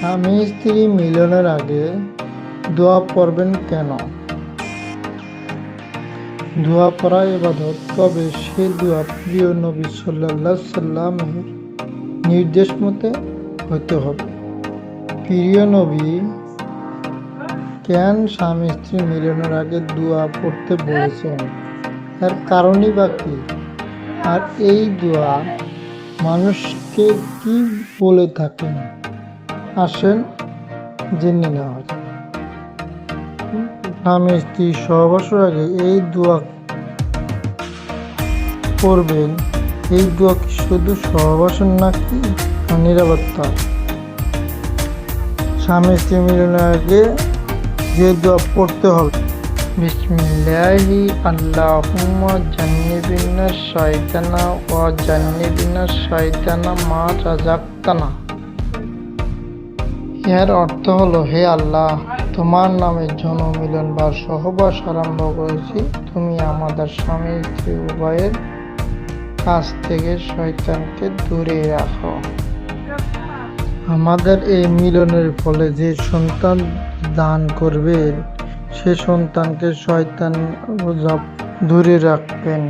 স্বামী স্ত্রী মিলনের আগে দোয়া পড়বেন কেন? দোয়া পড়া এবাদত তবে সে দোয়া প্রিয় নবী সাল্লাহ সাল্লামের নির্দেশ মতে হতে হবে। প্রিয় নবী, কেন স্বামী স্ত্রী মিলনের আগে দোয়া পড়তে বলেছেন? তার কারণই বা কি? আর এই দোয়া মানুষকে কি বলে থাকেন? আসেন, জেনে নেওয়া যাক। স্বামী স্ত্রী সহবাসের আগে এই দোয়া করবেন। এই দোয়া কি শুধু সহবাসন নাকি নিরাপত্তা? স্বামী স্ত্রী মিলনের আগে যে দোয়া পড়তে হবে। বিসমিল্লাহি, আল্লাহুম্মা জান্নিবিনা শয়তানা ওয়া জান্নিবিনা শয়তানা মা রাজাক্তানা এর অর্থ হলো, হে আল্লাহ, তোমার নামে জনমিলন বা সহবাস আরম্ভ করেছি। তুমি আমাদের স্বামী স্ত্রী উভয়ের কাছ থেকে শয়তানকে দূরে রাখো। আমাদের এই মিলনের ফলে যে সন্তান দান করবে, সে সন্তানকে শয়তান দূরে রাখবেন।